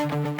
Thank you.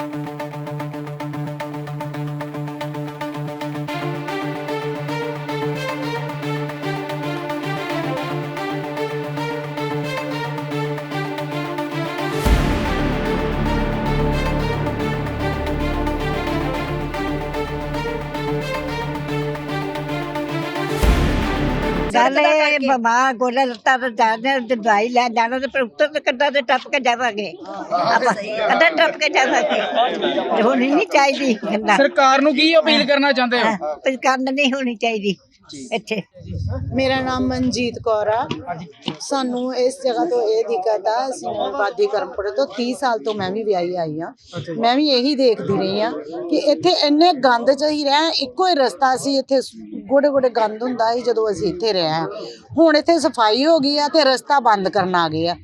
ਚੱਲ ਇਹ ਬਿਮਾਰ ਗੋਲਾ ਲੱਤਾਂ ਤੇ ਜਾਣੇ ਤੇ ਦਵਾਈ ਲੈ ਜਾਣਾ ਤੇ ਫਿਰ ਉੱਤਰ ਤੇ ਕੱਢਾ ਤੇ ਟੱਪ ਕੇ ਜਾਵਾਂਗੇ। ਆਪਾਂ ਕੱਢਾ ਟੱਪ ਕੇ ਜਾਵਾਂਗੇ। ਹੋਣੀ ਨਹੀਂ ਚਾਹੀਦੀ ਗੰਦਾ ਸਰਕਾਰ ਨੂੰ ਕੀ ਅਪੀਲ ਕਰਨਾ ਚਾਹੁੰਦੇ ਹੋ? ਕੁਝ ਕਰਨ ਨਹੀਂ ਹੋਣੀ ਚਾਹੀਦੀ ਇੱਥੇ। ਮੇਰਾ ਨਾਮ ਮਨਜੀਤ ਕੌਰ ਆ। ਸਾਨੂੰ ਇਸ ਜਗ੍ਹਾ ਤੋਂ ਇਹ ਦਿੱਕਤ ਆ ਅਸੀਂ ਆਬਾਦੀ ਕਰਮਪੁਰੇ ਤੋਂ 30 ਸਾਲ ਤੋਂ ਮੈਂ ਵੀ ਵਿਆਹੀ ਆਈ ਆ ਮੈਂ ਵੀ ਇਹੀ ਦੇਖਦੀ ਰਹੀ ਆ ਕਿ ਇੱਥੇ ਇੰਨੇ ਗੰਦ ਚ ਹੀ ਰਹਿ ਇੱਕੋ ਹੀ ਰਸਤਾ ਸੀ ਇੱਥੇ ਗੋੜੇ ਗੋੜੇ ਗੰਦ ਹੁੰਦਾ ਸੀ ਜਦੋਂ ਅਸੀਂ ਇੱਥੇ ਰਹੇ ਆ ਹੁਣ ਇੱਥੇ ਸਫ਼ਾਈ ਹੋ ਗਈ ਆ ਤੇ ਰਸਤਾ ਬੰਦ ਕਰਨ ਆ ਗਏ ਆ।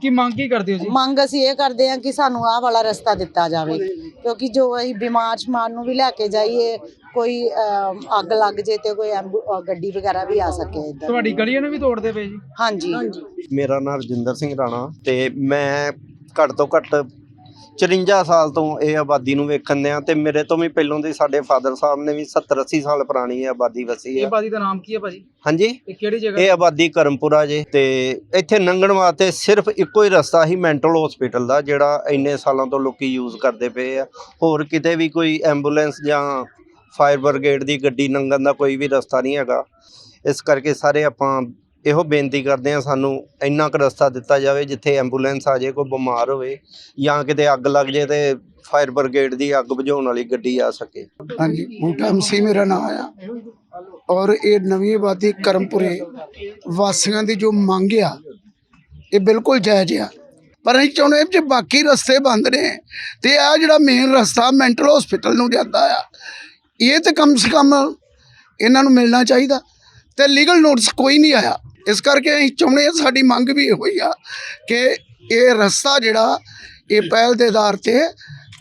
ਕੀ ਮੰਗ ਕੀ ਕਰਦੇ ਹੋ ਜੀ? ਮੰਗ ਅਸੀਂ ਇਹ ਕਰਦੇ ਆ ਕਿ ਸਾਨੂੰ ਆਹ ਵਾਲਾ ਰਸਤਾ ਦਿੱਤਾ ਜਾਵੇ। ਕਿਉਂਕਿ ਜੋ ਅਸੀਂ ਬਿਮਾਰ ਸ਼ਮਾਰ ਨੂੰ ਵੀ ਲੈ ਕੇ ਜਾਈਏ ਕੋਈ ਅੱਗ ਲੱਗ ਜੇ ਤੇ ਕੋਈ ਐਂਬੂ- ਗੱਡੀ ਵਗੈਰਾ ਵੀ ਆ ਸਕੇ ਇੱਧਰ। ਤੁਹਾਡੀ ਗਲੀਆਂ ਨੂੰ ਵੀ ਤੋੜਦੇ ਪਏ ਜੀ? ਹਾਂਜੀ। ਮੇਰਾ ਨਾਮ ਰਜਿੰਦਰ ਸਿੰਘ ਰਾਣਾ ਤੇ ਮੈਂ ਘੱਟ ਤੋਂ ਘੱਟ 54 ਸਾਲ ਤੋਂ ਇਹ ਆਬਾਦੀ ਨੂੰ ਵੇਖਣ ਦਿਆਂ ਤੇ ਮੇਰੇ ਤੋਂ ਵੀ ਪਹਿਲੋਂ ਦੇ ਸਾਡੇ ਫਾਦਰ ਸਾਹਿਬ ਨੇ ਵੀ 70 80 ਸਾਲ ਪੁਰਾਣੀ ਇਹ ਆਬਾਦੀ ਵਸੀ ਇਹ ਹੈ ਬਾਦੀ ਦਾ ਨਾਮ ਕੀ ਹੈ ਭਾਜੀ? ਹਾਂਜੀ? ਇਹ ਕਿਹੜੀ ਜਗ੍ਹਾ? ਇਹ ਆਬਾਦੀ ਕਰਮਪੁਰਾ ਜੇ ਤੇ ਇੱਥੇ ਲੰਘਣ ਵਾਸਤੇ ਸਿਰਫ ਇੱਕੋ ਹੀ ਰਸਤਾ ਹੀ ਮੈਂਟਲ ਹਸਪੀਟਲ ਦਾ ਜਿਹੜਾ ਇੰਨੇ ਸਾਲਾਂ ਤੋਂ ਲੋਕੀ ਯੂਜ਼ ਕਰਦੇ ਪਏ ਆ। ਹੋਰ ਕਿਤੇ ਵੀ ਕੋਈ ਐਂਬੂਲੈਂਸ ਜਾਂ ਫਾਇਰ ਬ੍ਰਿਗੇਡ ਦੀ ਗੱਡੀ ਲੰਘਣ ਦਾ ਕੋਈ ਵੀ ਰਸਤਾ ਨਹੀਂ ਹੈਗਾ। ਇਸ ਕਰਕੇ ਸਾਰੇ ਆਪਾਂ ਇਹੋ ਬੇਨਤੀ ਕਰਦੇ ਆ ਸਾਨੂੰ ਇੰਨਾ ਕੁ ਰਸਤਾ ਦਿੱਤਾ ਜਾਵੇ ਜਿੱਥੇ ਐਂਬੂਲੈਂਸ ਆ ਜੇ, ਕੋਈ ਬਿਮਾਰ ਹੋਵੇ ਜਾਂ ਕਿਤੇ ਅੱਗ ਲੱਗ ਜੇ ਤੇ ਫਾਇਰ ਬ੍ਰਿਗੇਡ ਦੀ ਅੱਗ ਬੁਝਾਉਣ ਵਾਲੀ ਗੱਡੀ ਆ ਸਕੇ। ਹਾਂਜੀ, ਬੂਟਾ ਮਸੀ ਮੇਰਾ ਨਾਮ ਆ। ਔਰ ਇਹ ਨਵੀਂ ਆਬਾਦੀ ਕਰਮਪੁਰੇ ਵਾਸੀਆਂ ਦੀ ਜੋ ਮੰਗ ਆ, ਇਹ ਬਿਲਕੁਲ ਜਾਇਜ਼ ਆ। ਪਰ ਅਸੀਂ ਚਾਹੁੰਦੇ ਜੇ ਬਾਕੀ ਰਸਤੇ ਬੰਦ ਨੇ ਤੇ ਆ ਜਿਹੜਾ ਮੇਨ ਰਸਤਾ ਮੈਂਟਲ ਹਸਪੀਟਲ ਨੂੰ ਜਾਂਦਾ ਆ, ਇਹ ਤੇ ਕਮ ਸੇ ਕਮ ਇਹਨਾਂ ਨੂੰ ਮਿਲਣਾ ਚਾਹੀਦਾ। ਤੇ ਲੀਗਲ ਨੋਟਿਸ ਕੋਈ ਨਹੀਂ ਆਇਆ। ਇਸ ਕਰਕੇ ਅਸੀਂ ਚਾਹੁੰਦੇ ਹਾਂ ਸਾਡੀ ਮੰਗ ਵੀ ਇਹੋ ਹੀ ਆ ਕਿ ਇਹ ਰਸਤਾ ਜਿਹੜਾ ਇਹ ਪਹਿਲ ਦੇ ਆਧਾਰ ਤੇ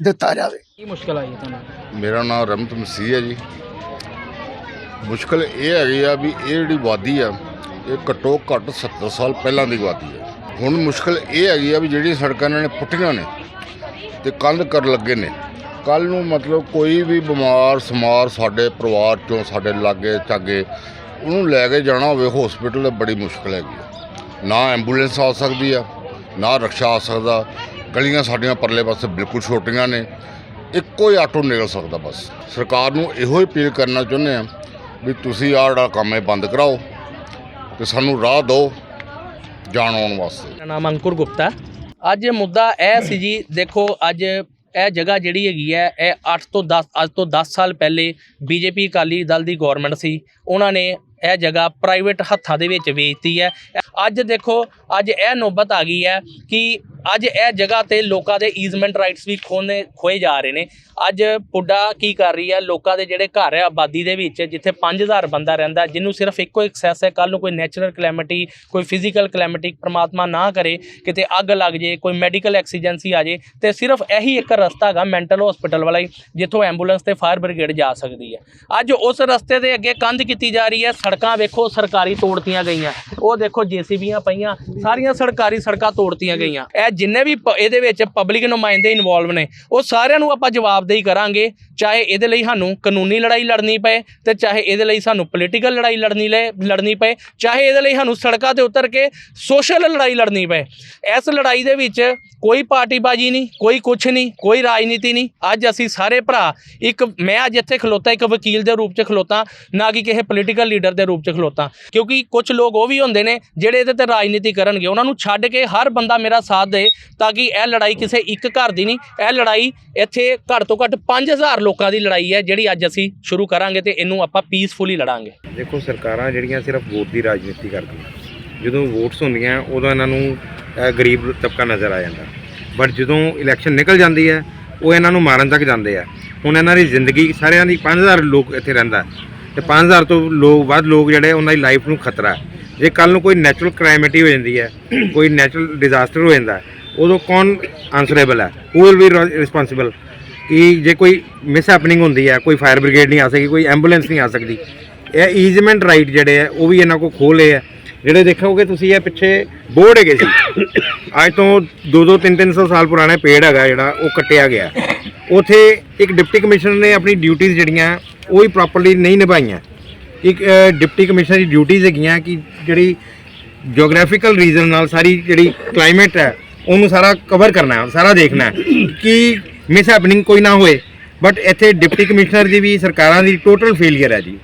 ਦਿੱਤਾ ਜਾਵੇ। ਕੀ ਮੁਸ਼ਕਲ ਆਈ ਤੁਹਾਨੂੰ? ਮੇਰਾ ਨਾਮ ਰਮਤ ਮਸੀਹ ਹੈ ਜੀ। ਮੁਸ਼ਕਲ ਇਹ ਹੈਗੀ ਆ ਵੀ ਇਹ ਜਿਹੜੀ ਵਾਦੀ ਆ ਇਹ ਘੱਟੋ ਘੱਟ 70 ਸਾਲ ਪਹਿਲਾਂ ਦੀ ਵਾਦੀ ਹੈ ਹੁਣ ਮੁਸ਼ਕਲ ਇਹ ਹੈਗੀ ਆ ਵੀ ਜਿਹੜੀਆਂ ਸੜਕਾਂ ਇਹਨਾਂ ਨੇ ਪੁੱਟੀਆਂ ਨੇ ਤੇ ਕੰਧ ਕਰ ਲੱਗੇ ਨੇ। ਕੱਲ ਨੂੰ ਮਤਲਬ ਕੋਈ ਵੀ ਬਿਮਾਰ ਸਮਾਰ ਸਾਡੇ ਪਰਿਵਾਰ ਚੋਂ ਸਾਡੇ ਲਾਗੇ ਚਾਗੇ ਉਹਨੂੰ ਲੈ ਕੇ ਜਾਣਾ ਹੋਵੇ ਹਸਪੀਟਲ ਬੜੀ ਮੁਸ਼ਕਲ ਹੈਗੀ ਆ। ਨਾ ਐਂਬੂਲੈਂਸ ਆ ਸਕਦੀ ਆ, ਨਾ ਰਕਸ਼ਾ ਆ ਸਕਦਾ। ਗਲੀਆਂ ਸਾਡੀਆਂ ਪਰਲੇ ਪਾਸੇ ਬਿਲਕੁਲ ਛੋਟੀਆਂ ਨੇ। ਇੱਕੋ ਹੀ ਆਟੋ ਨਿਕਲ ਸਕਦਾ ਬਸ। ਸਰਕਾਰ ਨੂੰ ਇਹੋ ਹੀ ਅਪੀਲ ਕਰਨਾ ਚਾਹੁੰਦੇ ਆ ਵੀ ਤੁਸੀਂ ਆਹ ਜਿਹੜਾ ਕੰਮ ਹੈ ਬੰਦ ਕਰਾਓ ਤੇ ਸਾਨੂੰ ਰਾਹ ਦਿਓ ਜਾਣ ਆਉਣ ਵਾਸਤੇ। ਮੇਰਾ ਨਾਮ ਅੰਕੁਰ ਗੁਪਤਾ। ਅੱਜ ਮੁੱਦਾ ਇਹ ਸੀ ਜੀ, ਦੇਖੋ ਅੱਜ ਇਹ ਜਗ੍ਹਾ ਜਿਹੜੀ ਹੈਗੀ ਹੈ, ਇਹ 8 ਤੋਂ 10 ਅੱਜ ਤੋਂ 10 ਸਾਲ ਪਹਿਲੇ ਬੀਜੇਪੀ ਅਕਾਲੀ ਦਲ ਦੀ ਗਵਰਨਮੈਂਟ ਸੀ। ਉਹਨਾਂ ਨੇ ਇਹ ਜਗ੍ਹਾ ਪ੍ਰਾਈਵੇਟ ਹੱਥਾਂ ਦੇ ਵਿੱਚ ਵੇਚਤੀ ਹੈ। ਅੱਜ ਦੇਖੋ, ਅੱਜ ਇਹ ਨੌਬਤ ਆ ਗਈ ਹੈ ਕਿ ਅੱਜ ਇਹ ਜਗ੍ਹਾ ਤੇ ਲੋਕਾਂ ਦੇ ਈਜ਼ਮੈਂਟ ਰਾਈਟਸ ਵੀ ਖੋਨੇ ਖੋਏ ਜਾ ਰਹੇ ਨੇ। ਅੱਜ ਪੁੱਡਾ ਕੀ ਕਰ ਰਹੀ ਹੈ ਲੋਕਾਂ ਦੇ ਜਿਹੜੇ ਘਰ ਹੈ ਆਬਾਦੀ ਦੇ ਵਿੱਚ, ਜਿੱਥੇ 5000 ਬੰਦਾ ਰਹਿੰਦਾ, ਜਿਹਨੂੰ ਸਿਰਫ ਇੱਕੋ ਐਕਸੈਸ ਹੈ ਕੱਲ ਨੂੰ ਕੋਈ ਨੈਚੁਰਲ ਕਲੈਮਿਟੀ ਕੋਈ ਫਿਜ਼ੀਕਲ ਕਲੈਮਿਟੀ ਪ੍ਰਮਾਤਮਾ ਨਾ ਕਰੇ, ਕਿਤੇ ਅੱਗ ਲੱਗ ਜੇ, ਕੋਈ ਮੈਡੀਕਲ ਐਕਸੀਜੈਂਸੀ ਆ ਜੇ, ਤੇ ਸਿਰਫ ਇਹੀ ਇੱਕ ਰਸਤਾ ਹੈਗਾ ਮੈਂਟਲ ਹਸਪੀਟਲ ਵਾਲਾ ਹੀ, ਜਿੱਥੋਂ ਐਂਬੂਲੈਂਸ ਤੇ ਫਾਇਰ ਬ੍ਰਿਗੇਡ ਜਾ ਸਕਦੀ ਹੈ। ਅੱਜ ਉਸ ਰਸਤੇ ਦੇ ਅੱਗੇ ਕੰਧ ਕੀਤੀ ਜਾ ਰਹੀ ਹੈ, ਸੜਕਾਂ ਵੇਖੋ, ਸਰਕਾਰੀ ਤੋੜਤੀਆਂ ਗਈਆਂ। ਉਹ ਦੇਖੋ, ਜੀਸੀਬੀਆਂ ਪਈਆਂ, ਸਾਰੀਆਂ ਸਰਕਾਰੀ ਸੜਕਾਂ ਤੋੜਤੀਆਂ ਗਈਆਂ। ਇਹ ਜਿੰਨੇ ਵੀ ਪ- ਇਹਦੇ ਵਿੱਚ ਪਬਲਿਕ ਨੁਮਾਇੰਦੇ ਇਨਵੋਲਵ ਨੇ, ਉਹ ਸਾਰਿਆਂ ਨੂੰ ਆਪਾਂ ਜਵਾਬਦੇਹੀ ਕਰਾਂਗੇ, ਚਾਹੇ ਇਹਦੇ ਲਈ ਸਾਨੂੰ ਕਾਨੂੰਨੀ ਲੜਾਈ ਲੜਨੀ ਪਏ ਤੇ ਚਾਹੇ ਇਹਦੇ ਲਈ ਸਾਨੂੰ ਪੋਲੀਟੀਕਲ ਲੜਾਈ ਲੜਨੀ ਲੈ, ਲੜਨੀ ਪਏ, ਚਾਹੇ ਇਹਦੇ ਲਈ ਸਾਨੂੰ ਸੜਕਾਂ ਤੇ ਉਤਰ ਕੇ ਸੋਸ਼ਲ ਲੜਾਈ ਲੜਨੀ ਪਏ। ਇਸ ਲੜਾਈ ਦੇ ਵਿੱਚ ਕੋਈ ਪਾਰਟੀਬਾਜੀ ਨਹੀਂ, ਕੋਈ ਕੁਛ ਨਹੀਂ, ਕੋਈ ਰਾਜਨੀਤੀ ਨਹੀਂ। ਅੱਜ ਅਸੀਂ ਸਾਰੇ ਭਰਾ ਇੱਕ, ਮੈਂ ਅੱਜ ਇੱਥੇ ਖਲੋਤਾ, ਇੱਕ ਵਕੀਲ ਦੇ ਰੂਪ 'ਚ ਖਲੋਤਾ, ਨਾ ਕਿ ਕਿਸੇ ਪੋਲੀਟੀਕਲ ਲੀਡਰ ਦੇ ਰੂਪ 'ਚ ਖਲੋਤਾ। ਕਿਉਂਕਿ ਕੁਝ ਲੋਕ ਉਹ ਵੀ ਹੁੰਦੇ ਨੇ ਜਿਹੜੇ ਇਹਦੇ ਤੇ ਰਾਜਨੀਤੀ ਕਰਨਗੇ, ਉਹਨਾਂ ਨੂੰ ਛੱਡ ਕੇ ਹਰ ਬੰਦਾ ਮੇਰਾ ਸਾਥ ਦੇ ਤਾਂ ਕਿ ਇਹ ਲੜਾਈ ਕਿਸੇ ਇੱਕ ਘਰ ਦੀ ਨਹੀਂ, ਇਹ ਲੜਾਈ ਇੱਥੇ ਘੱਟ ਤੋਂ ਘੱਟ 5000 ਲੋਕਾਂ ਦੀ ਲੜਾਈ ਹੈ, ਜਿਹੜੀ ਅੱਜ ਅਸੀਂ ਸ਼ੁਰੂ ਕਰਾਂਗੇ ਤੇ ਇਹਨੂੰ ਆਪਾਂ ਪੀਸਫੁਲੀ ਲੜਾਂਗੇ। ਦੇਖੋ, ਸਰਕਾਰਾਂ ਜਿਹੜੀਆਂ ਸਿਰਫ ਵੋਟ ਦੀ ਰਾਜਨੀਤੀ ਕਰਦੀਆਂ। ਜਦੋਂ ਵੋਟਸ ਹੁੰਦੀਆਂ, ਉਦੋਂ ਇਹਨਾਂ ਨੂੰ ਗਰੀਬ ਤਬਕਾ ਨਜ਼ਰ ਆ ਜਾਂਦਾ। ਬਟ ਜਦੋਂ ਇਲੈਕਸ਼ਨ ਨਿਕਲ ਜਾਂਦੀ ਹੈ, ਉਹ ਇਹਨਾਂ ਨੂੰ ਮਾਰਨ ਤੱਕ ਜਾਂਦੇ ਆ। ਹੁਣ ਇਹਨਾਂ ਦੀ ਜ਼ਿੰਦਗੀ ਸਾਰਿਆਂ ਦੀ 5000 ਲੋਕ ਇੱਥੇ ਰਹਿੰਦਾ। ਤੇ 5000 ਤੋਂ ਲੋਕ, ਵੱਧ ਲੋਕ ਜਿਹੜੇ, ਉਹਨਾਂ ਦੀ ਲਾਈਫ ਨੂੰ ਖਤਰਾ ਹੈ। ਜੇ ਕੱਲ ਨੂੰ ਕੋਈ ਨੈਚੁਰਲ ਕਲਾਈਮਿਟੀ ਹੋ ਜਾਂਦੀ ਹੈ, ਕੋਈ ਨੈਚੁਰਲ ਡਿਜ਼ਾਸਟਰ ਹੋ ਜਾਂਦਾ ਉਦੋਂ ਕੌਣ ਆਨਸਰੇਬਲ ਹੈ? ਹੂ ਵਿਲ ਬੀ ਰਿਸਪਾਂਸਿਬਲ ਕਿ ਜੇ ਕੋਈ ਮਿਸ ਹੈਪਨਿੰਗ ਹੁੰਦੀ ਹੈ, ਕੋਈ ਫਾਇਰ ਬ੍ਰਿਗੇਡ ਨਹੀਂ ਆ ਸਕੀ, ਕੋਈ ਐਂਬੂਲੈਂਸ ਨਹੀਂ ਆ ਸਕਦੀ, ਇਹ ਈਜ਼ਮੈਂਟ ਰਾਈਟ ਜਿਹੜੇ ਆ ਉਹ ਵੀ ਇਹਨਾਂ ਕੋ ਖੋਲੇ ਆ ਜਿਹੜੇ ਦੇਖੋਗੇ ਤੁਸੀਂ ਇਹ ਪਿੱਛੇ ਬੋਰਡ ਹੈਗੇ ਸੀ। ਅੱਜ ਤੋਂ 2-2 3-300 ਸਾਲ ਪੁਰਾਣਾ ਪੇੜ ਹੈਗਾ ਜਿਹੜਾ, ਉਹ ਕੱਟਿਆ ਗਿਆ। ਉਥੇ ਇੱਕ ਡਿਪਟੀ ਕਮਿਸ਼ਨਰ ਨੇ ਆਪਣੀ ਡਿਊਟੀਆਂ ਜਿਹੜੀਆਂ, ਉਹ ਹੀ ਪ੍ਰੋਪਰਲੀ ਨਹੀਂ ਨਿਭਾਈਆਂ। ਇੱਕ ਡਿਪਟੀ ਕਮਿਸ਼ਨਰ ਦੀ ਡਿਊਟੀਜ਼ ਹੈਗੀਆਂ ਕਿ ਜਿਹੜੀ ਜੀਓਗ੍ਰਾਫੀਕਲ ਰੀਜ਼ਨ ਨਾਲ ਸਾਰੀ ਜਿਹੜੀ ਕਲਾਈਮੇਟ ਹੈ, ਉਹਨੂੰ ਸਾਰਾ ਕਵਰ ਕਰਨਾ ਹੈ, ਸਾਰਾ ਦੇਖਣਾ ਹੈ ਕਿ ਮਿਸ ਹੈਪਨਿੰਗ ਕੋਈ ਨਾ ਹੋਏ ਬਟ ਇੱਥੇ ਡਿਪਟੀ ਕਮਿਸ਼ਨਰ ਦੀ ਵੀ ਸਰਕਾਰਾਂ ਦੀ ਟੋਟਲ ਫੇਲਿਅਰ ਹੈ ਜੀ।